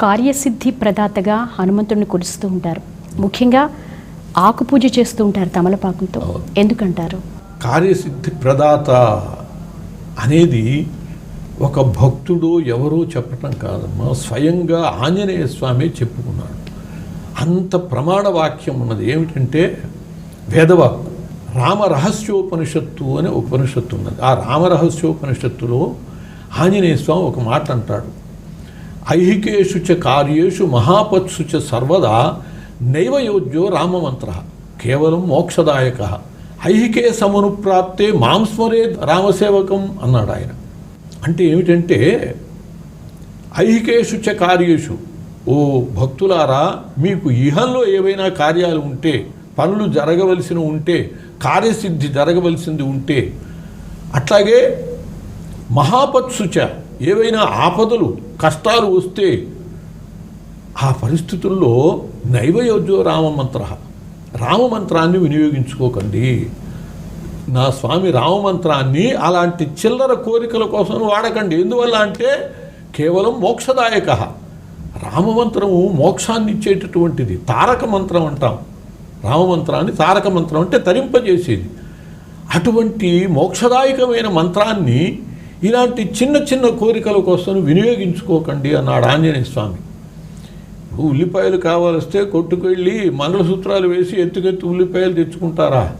కార్యసిద్ధి ప్రదాతగా హనుమంతుడిని కొలుస్తూ ఉంటారు. ముఖ్యంగా ఆకు పూజ చేస్తూ ఉంటారు తమలపాకులతో. అవును. ఎందుకంటారు? కార్యసిద్ధి ప్రదాత అనేది ఒక భక్తుడు ఎవరో చెప్పటం కాదమ్మా. స్వయంగా ఆంజనేయ స్వామి చెప్పుకున్నాడు. అంత ప్రమాణ వాక్యం ఉన్నది. ఏమిటంటే వేదవాక్కు. రామరహస్యోపనిషత్తు అనే ఉపనిషత్తు ఉన్నది. ఆ రామరహస్యోపనిషత్తులో ఆంజనేయ స్వామి ఒక మాట అంటాడు. ఐహికేషు చ కార్యేషు మహాపత్సు చ సర్వదా నైవయోజ్యో రామమంత్ర కేవలం మోక్షదాయక. ఐహికే సమనుప్రాప్తే ప్రాప్తే మాంస్మరే రామసేవకం అన్నాడు ఆయన. అంటే ఏమిటంటే ఐహికేషు చ కార్యేషు ఓ భక్తులారా మీకు ఇహంలో ఏవైనా కార్యాలు ఉంటే పనులు జరగవలసిన ఉంటే కార్యసిద్ధి జరగవలసింది ఉంటే అట్లాగే మహాపత్సుచ ఏవైనా ఆపదలు కష్టాలు వస్తే ఆ పరిస్థితుల్లో నైవయోజ్యో రామమంత్ర రామమంత్రాన్ని వినియోగించుకోకండి. నా స్వామి రామమంత్రాన్ని అలాంటి చిల్లర కోరికల కోసం వాడకండి. ఎందువల్ల అంటే కేవలం మోక్షదాయక. రామమంత్రము మోక్షాన్ని ఇచ్చేటటువంటిది. తారక మంత్రం అంటాం. రామమంత్రాన్ని తారక మంత్రం అంటే తరింపజేసేది. అటువంటి మోక్షదాయకమైన మంత్రాన్ని ఇలాంటి చిన్న చిన్న కోరికల కోసం వినియోగించుకోకండి అన్నాడు ఆంజనేయ స్వామి. ఇప్పుడు ఉల్లిపాయలు కావాలిస్తే కొట్టుకెళ్ళి మంగళసూత్రాలు వేసి ఎత్తుకెత్తు ఉల్లిపాయలు తెచ్చుకుంటారా?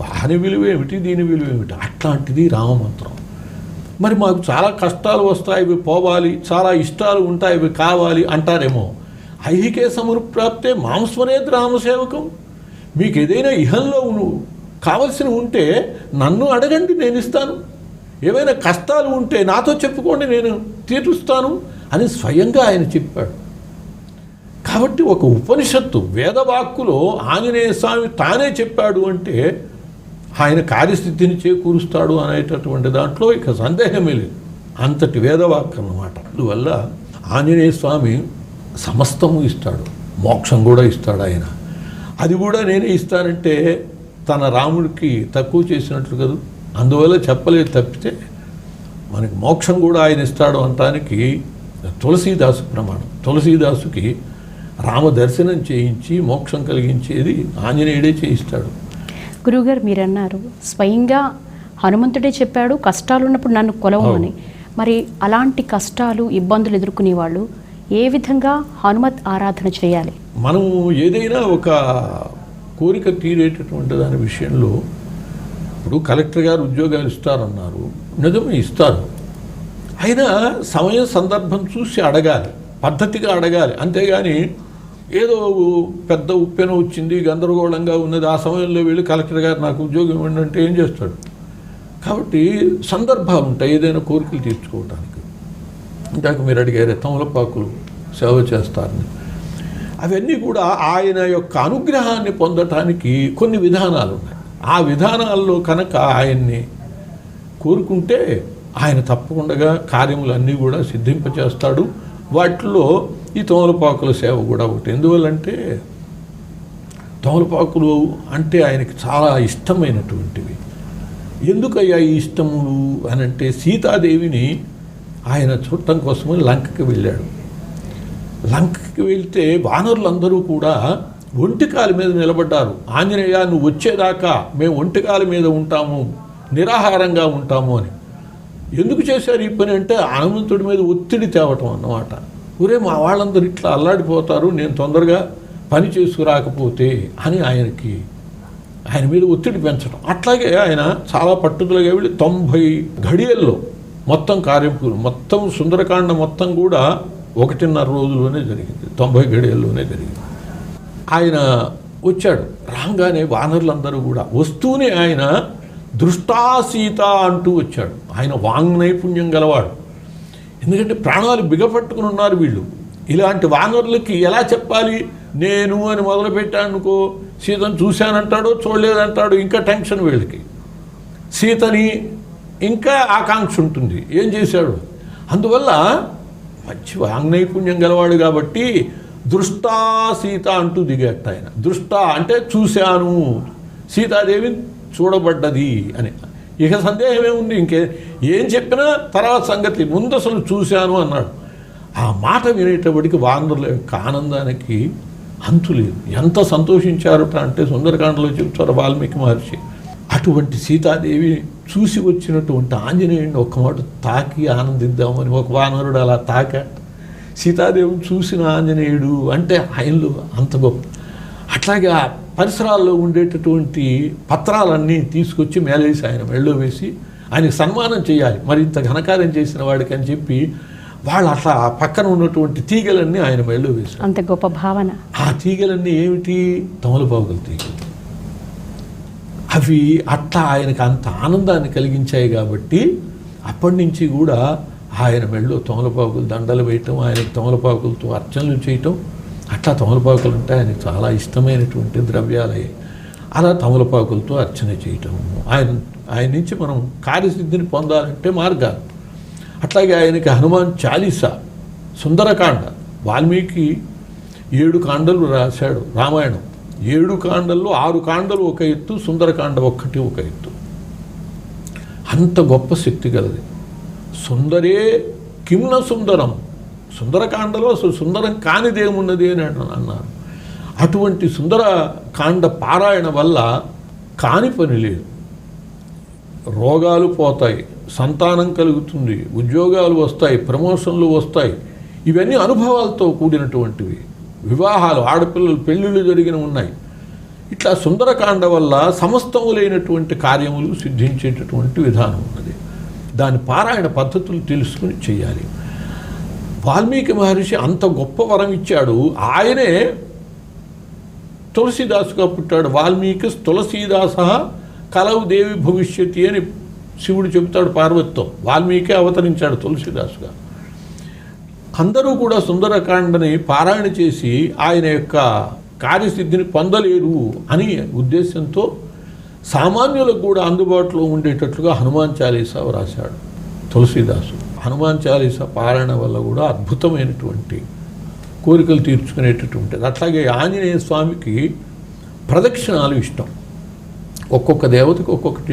వారి విలువ ఏమిటి? దీని విలువ ఏమిటి? అట్లాంటిది రామమంత్రం. మరి మాకు చాలా కష్టాలు వస్తాయి ఇవి పోవాలి చాలా ఇష్టాలు ఉంటాయి ఇవి కావాలి అంటారేమో. ఐహికే సమృప్రాప్తే మాంస్మరేది రామసేవకం. మీకు ఏదైనా ఇహంలో ఉను- కావలసిన ఉంటే నన్ను అడగండి నేను ఇస్తాను ఏమైనా కష్టాలు ఉంటే నాతో చెప్పుకోండి నేను తీరుస్తాను అని స్వయంగా ఆయన చెప్పాడు. కాబట్టి ఒక ఉపనిషత్తు వేదవాక్కులో ఆంజనేయ స్వామి తానే చెప్పాడు అంటే ఆయన కార్యస్థితిని చేకూరుస్తాడు అనేటటువంటి దాంట్లో ఇక సందేహమే లేదు. అంతటి వేదవాక్ అన్నమాట. అందువల్ల ఆంజనేయ స్వామి సమస్తము ఇస్తాడు మోక్షం కూడా ఇస్తాడు ఆయన. అది కూడా నేనే ఇస్తానంటే తన రాముడికి తక్కువ చేసినట్లు కదా? అందువల్ల చెప్పలేదు తప్పితే మనకి మోక్షం కూడా ఆయన ఇస్తాడు అనటానికి తులసీదాసు ప్రమాణం. తులసీదాసుకి రామ దర్శనం చేయించి మోక్షం కలిగించేది ఆంజనేయుడే చేయిస్తాడు. గురువుగారు మీరు అన్నారు స్వయంగా హనుమంతుడే చెప్పాడు కష్టాలు ఉన్నప్పుడు నన్ను కొలవమని. మరి అలాంటి కష్టాలు ఇబ్బందులు ఎదుర్కొనే వాళ్ళు ఏ విధంగా హనుమత్ ఆరాధన చేయాలి? మనము ఏదైనా ఒక కోరిక తీరేటటువంటి దాని విషయంలో ఇప్పుడు కలెక్టర్ గారు ఉద్యోగాలు ఇస్తారన్నారు. నిజమే ఇస్తారు. అయినా సమయం సందర్భం చూసి అడగాలి పద్ధతిగా అడగాలి. అంతేగాని ఏదో పెద్ద ఉప్పెన వచ్చింది గందరగోళంగా ఉన్నది. ఆ సమయంలో వెళ్ళి కలెక్టర్ గారు నాకు ఉద్యోగం ఇవ్వండి అంటే ఏం చేస్తాడు? కాబట్టి సందర్భాలు ఉంటాయి ఏదైనా కోరికలు తీర్చుకోవడానికి ఇందాక మీరు అడిగారు తమలపాకులు సేవ చేస్తారని. అవన్నీ కూడా ఆయన యొక్క అనుగ్రహాన్ని పొందటానికి కొన్ని విధానాలు ఉన్నాయి. ఆ విధానాల్లో కనుక ఆయన్ని కోరుకుంటే ఆయన తప్పకుండా కార్యములన్నీ కూడా సిద్ధింపచేస్తాడు. వాటిలో ఈ తోమలపాకుల సేవ కూడా ఒకటి. ఎందువల్లంటే తోమలపాకులు అంటే ఆయనకి చాలా ఇష్టమైనటువంటివి. ఎందుకయ్యా ఈ ఇష్టములు అని అంటే సీతాదేవిని ఆయన చూడటం కోసమని లంకకి వెళ్ళాడు. లంకకి వెళ్తే వానరులందరూ కూడా ఒంటికాల మీద నిలబడ్డారు. ఆంజనేయ నువ్వు వచ్చేదాకా మేము ఒంటికాల మీద ఉంటాము నిరాహారంగా ఉంటాము అని. ఎందుకు చేశారు ఈ పని అంటే హనుమంతుడి మీద ఒత్తిడి తేవటం అన్నమాట. ఒరే మా వాళ్ళందరూ ఇట్లా అల్లాడిపోతారు నేను తొందరగా పని చేసుకురాకపోతే అని ఆయనకి ఆయన మీద ఒత్తిడి పెంచడం అట్లాగే ఆయన చాలా పట్టుదలగా వెళ్ళి తొంభై ఘడియల్లో మొత్తం కార్యం మొత్తం సుందరకాండ మొత్తం కూడా ఒకటిన్నర రోజుల్లోనే జరిగింది. తొంభై ఘడియల్లోనే జరిగింది. ఆయన వచ్చాడు. రాగానే వానరులందరూ కూడా వస్తూనే ఆయన దృష్టాసీత అంటూ వచ్చాడు. ఆయన వాంగ్ నైపుణ్యం గలవాడు. ఎందుకంటే ప్రాణాలు బిగపట్టుకుని ఉన్నారు వీళ్ళు. ఇలాంటి వానరులకి ఎలా చెప్పాలి? నేను అని మొదలుపెట్టానుకో సీతను చూశానంటాడో చూడలేదంటాడు ఇంకా టెన్షన్ వీళ్ళకి. సీతని ఇంకా ఆకాంక్ష ఉంటుంది. ఏం చేశాడు? అందువల్ల మంచి వాంగ్ నైపుణ్యం గలవాడు కాబట్టి దృష్టా సీత అంటూ దిగట్ట ఆయన. దృష్ట అంటే చూశాను. సీతాదేవి చూడబడ్డది అని. ఇక సందేహం ఏముంది? ఇంకే ఏం చెప్పినా తర్వాత సంగతి ముందు అసలు చూశాను అన్నాడు. ఆ మాట వినేటప్పటికి వానరుల యొక్క ఆనందానికి అంతు లేదు. ఎంత సంతోషించారట అంటే సుందరకాండలో చెప్తారు వాల్మీకి మహర్షి. అటువంటి సీతాదేవి చూసి వచ్చినటువంటి ఆంజనేయుడిని ఒక్క మాట తాకి ఆనందిద్దామని ఒక వానరుడు అలా తాకాడు. సీతాదేవిని చూసిన ఆంజనేయుడు అంటే ఆయనలో అంత గొప్ప. అట్లాగే ఆ పరిసరాల్లో ఉండేటటువంటి పత్రాలన్నీ తీసుకొచ్చి మేలేసి ఆయన మెళ్ళో వేసి ఆయనకి సన్మానం చేయాలి. మరి ఇంత ఘనకార్యం చేసిన వాడికి అని చెప్పి వాళ్ళు అట్లా ఆ పక్కన ఉన్నటువంటి తీగలన్నీ ఆయన మెళ్ళో వేశారు. అంత గొప్ప భావన. ఆ తీగలన్నీ ఏమిటి? తమలపాకుల తీగలు. అవి అట్లా ఆయనకు అంత ఆనందాన్ని కలిగించాయి కాబట్టి అప్పటి నుంచి కూడా ఆయన మెళ్ళు తోమలపాకులు దండలు వేయటం ఆయనకు తోమలపాకులతో అర్చనలు చేయటం. అట్లా తమలపాకులు అంటే ఆయనకు చాలా ఇష్టమైనటువంటి ద్రవ్యాలయ అలా తమలపాకులతో అర్చన చేయటం. ఆయన ఆయన నుంచి మనం కార్యసిద్ధిని పొందాలంటే మార్గాలు. అట్లాగే ఆయనకి హనుమాన్ చాలీస సుందరకాండ. వాల్మీకి ఏడు కాండలు రాశాడు రామాయణం. ఏడు కాండల్లో ఆరు కాండలు ఒక ఎత్తు సుందరకాండ ఒక్కటి ఒక ఎత్తు. అంత గొప్ప శక్తి గలది. సుందరే కిమ్న సుందరం. సుందరకాండలో అసలు సుందరం కానిదేమున్నది అని అన్నారు. అటువంటి సుందరకాండ పారాయణ వల్ల కాని పని లేదు. రోగాలు పోతాయి సంతానం కలుగుతుంది ఉద్యోగాలు వస్తాయి ప్రమోషన్లు వస్తాయి. ఇవన్నీ అనుభవాలతో కూడినటువంటివి. వివాహాలు ఆడపిల్లలు పెళ్ళిళ్ళు జరిగిన ఉన్నాయి. ఇట్లా సుందరకాండ వల్ల సమస్తము లేనటువంటి కార్యములు సిద్ధించేటటువంటి విధానం ఉన్నది. దాని పారాయణ పద్ధతులు తెలుసుకుని చేయాలి. వాల్మీకి మహర్షి అంత గొప్ప వరం ఇచ్చాడు. ఆయనే తులసిదాసుగా పుట్టాడు. వాల్మీకి తులసీదాస కలవు దేవి భవిష్యతి అని శివుడు చెబుతాడు పార్వతితో. వాల్మీకి అవతరించాడు తులసిదాసుగా. అందరూ కూడా సుందరకాండని పారాయణ చేసి ఆయన యొక్క కార్యసిద్ధిని పొందలేరు అని ఉద్దేశంతో సామాన్యులకు కూడా అందుబాటులో ఉండేటట్లుగా హనుమాన్ చాలీసా వ్రాశాడు. తులసీదాసు. హనుమాన్ చాలీసా పారాయణ వల్ల కూడా అద్భుతమైనటువంటి కోరికలు తీర్చుకునేటటువంటిది. అట్లాగే ఆంజనేయ స్వామికి ప్రదక్షిణాలు ఇష్టం. ఒక్కొక్క దేవతకు ఒక్కొక్కటి